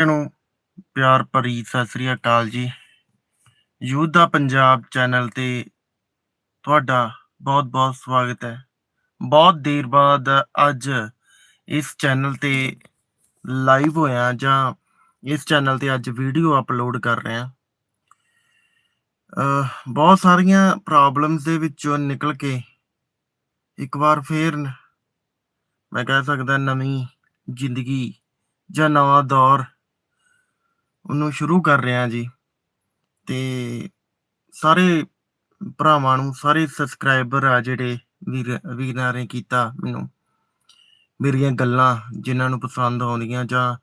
ਨੂੰ ਪਿਆਰ ਭਰੀ ਸਤਿ ਸ੍ਰੀ ਅਕਾਲ ਜੀ। ਯੂਥ ਦਾ ਪੰਜਾਬ ਚੈਨਲ ਤੇ ਤੁਹਾਡਾ ਬਹੁਤ-ਬਹੁਤ ਸਵਾਗਤ ਹੈ। ਬਹੁਤ ਦੇਰ ਬਾਅਦ ਅੱਜ ਇਸ ਚੈਨਲ ਤੇ ਲਾਈਵ ਹੋਇਆ ਜਾਂ ਇਸ ਚੈਨਲ ਤੇ ਅੱਜ ਵੀਡੀਓ ਅਪਲੋਡ ਕਰ ਰਹੇ। ਹਾਂ ਬਹੁਤ ਸਾਰੀਆਂ ਪ੍ਰੋਬਲਮਸ ਦੇ ਵਿੱਚੋਂ ਨਿਕਲ ਕੇ ਇੱਕ ਵਾਰ ਫੇਰ ਮੈਂ ਕਹਿ ਸਕਦਾ ਨਵੀਂ ਜ਼ਿੰਦਗੀ ਜਾਂ ਨਵਾਂ ਦੌਰ ਉਹਨੂੰ ਸ਼ੁਰੂ ਕਰ ਰਿਹਾ ਜੀ। ਤੇ ਸਾਰੇ ਭਰਾਵਾਂ ਨੂੰ, ਸਾਰੇ ਸਬਸਕ੍ਰਾਈਬਰ ਆ ਜਿਹੜੇ ਵੀਰ ਵੀਰਾਂ ਨੇ ਕੀਤਾ ਮੈਨੂੰ, ਮੇਰੀਆਂ ਗੱਲਾਂ ਜਿਨ੍ਹਾਂ ਨੂੰ ਪਸੰਦ ਆਉਂਦੀਆਂ ਜਾਂ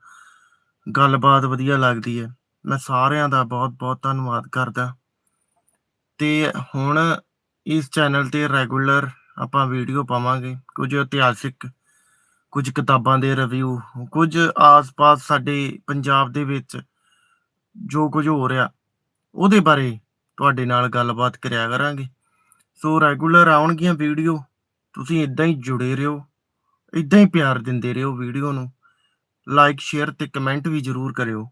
ਗੱਲਬਾਤ ਵਧੀਆ ਲੱਗਦੀ ਹੈ, ਮੈਂ ਸਾਰਿਆਂ ਦਾ ਬਹੁਤ-ਬਹੁਤ ਧੰਨਵਾਦ ਕਰਦਾ। ਤੇ ਹੁਣ ਇਸ ਚੈਨਲ ਤੇ ਰੈਗੂਲਰ ਆਪਾਂ ਵੀਡੀਓ ਪਾਵਾਂਗੇ, ਕੁਝ ਇਤਿਹਾਸਿਕ, ਕੁਝ ਕਿਤਾਬਾਂ ਦੇ ਰਿਵਿਊ ਕੁਝ ਆਸ-ਪਾਸ ਸਾਡੇ ਪੰਜਾਬ ਦੇ ਵਿੱਚ ਜੋ ਕੁਝ ਹੋ ਰਿਹਾ, ਉਹਦੇ ਬਾਰੇ ਤੁਹਾਡੇ ਨਾਲ ਗੱਲਬਾਤ ਕਰਿਆ ਕਰਾਂਗੇ। ਸੋ ਰੈਗੂਲਰ ਆਉਣਗੀਆਂ ਵੀਡੀਓ, ਤੁਸੀਂ ਇਦਾਂ ਹੀ ਜੁੜੇ ਰਹੋ ਇਦਾਂ ਹੀ ਪਿਆਰ ਦਿੰਦੇ ਰਹੋ ਵੀਡੀਓ ਨੂੰ। ਲਾਈਕ ਸ਼ੇਅਰ ਤੇ ਕਮੈਂਟ ਵੀ ਜਰੂਰ ਕਰਿਓ।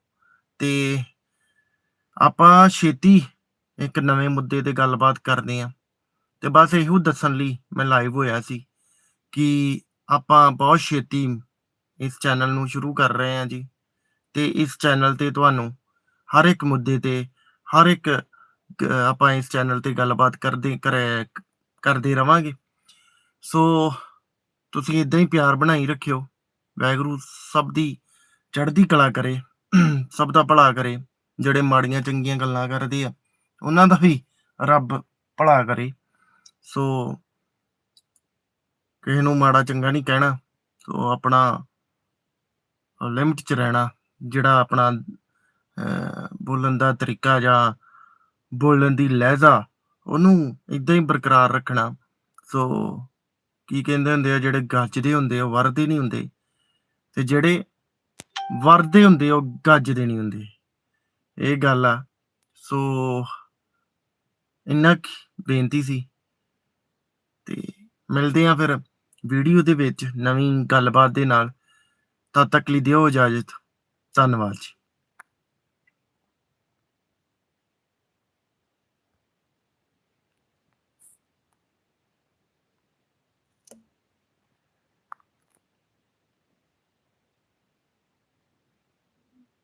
ਤੇ ਆਪਾਂ ਛੇਤੀ ਇੱਕ ਨਵੇਂ ਮੁੱਦੇ ਤੇ ਗੱਲਬਾਤ ਕਰਦੇ ਆਂ ਤੇ ਬਸ ਇਹੋ ਦੱਸਣ ਲਈ ਮੈਂ ਲਾਈਵ ਹੋਇਆ ਸੀ ਕਿ ਆਪਾਂ ਬਹੁਤ ਛੇਤੀ ਇਸ ਚੈਨਲ ਨੂੰ ਸ਼ੁਰੂ ਕਰ ਰਹੇ ਹਾਂ ਜੀ। ਤੇ ਇਸ ਚੈਨਲ ਤੇ ਤੁਹਾਨੂੰ ਹਰ ਇੱਕ ਮੁੱਦੇ ਤੇ, ਹਰ ਇੱਕ ਆਪਾਂ ਇਸ ਚੈਨਲ ਤੇ ਗੱਲਬਾਤ ਕਰਦੇ ਕਰਦੇ ਰਵਾਂਗੇ। ਸੋ, ਤੁਸੀਂ ਇਦਾਂ ਹੀ ਪਿਆਰ ਬਣਾਈ ਰੱਖਿਓ। ਵਾਹਿਗੁਰੂ ਸਭ ਦੀ ਚੜ੍ਹਦੀ ਕਲਾ ਕਰੇ, ਸਭ ਦਾ ਭਲਾ ਕਰੇ। ਜਿਹੜੇ ਮਾੜੀਆਂ ਚੰਗੀਆਂ ਗੱਲਾਂ ਕਰਦੇ ਆ, ਉਹਨਾਂ ਦਾ ਵੀ ਰੱਬ ਭਲਾ ਕਰੇ। ਸੋ, ਕਿਸੇ ਨੂੰ ਮਾੜਾ ਚੰਗਾ ਨਹੀਂ ਕਹਿਣਾ। ਸੋ, ਆਪਣਾ ਲਿਮਟ 'ਚ ਰਹਿਣਾ, ਜਿਹੜਾ ਆਪਣਾ ਬੋਲਣ ਦਾ ਤਰੀਕਾ ਜਾਂ ਬੋਲਣ ਦੀ ਲਹਿਜ਼ਾ, ਉਹਨੂੰ ਇਦਾਂ ਹੀ ਬਰਕਰਾਰ ਰੱਖਣਾ। ਸੋ ਕੀ ਕਹਿੰਦੇ ਹੁੰਦੇ ਆ, ਜਿਹੜੇ ਗੱਜਦੇ ਹੁੰਦੇ ਆ, ਉਹ ਵਰਦੇ ਨਹੀਂ ਹੁੰਦੇ। ਤੇ ਜਿਹੜੇ ਵਰਦੇ ਹੁੰਦੇ ਉਹ ਗੱਜਦੇ ਨਹੀਂ ਹੁੰਦੇ। ਇਹ ਗੱਲ ਆ। ਸੋ ਇੰਨਾ ਕੁ ਬੇਨਤੀ ਸੀ। ਤੇ ਮਿਲਦੇ ਆ ਫਿਰ ਵੀਡੀਓ ਦੇ ਵਿੱਚ ਨਵੀਂ ਗੱਲਬਾਤ ਦੇ ਨਾਲ। ਤਦ ਤੱਕ ਲਈ ਦਿਓ ਇਜਾਜ਼ਤ। ਧੰਨਵਾਦ ਜੀ।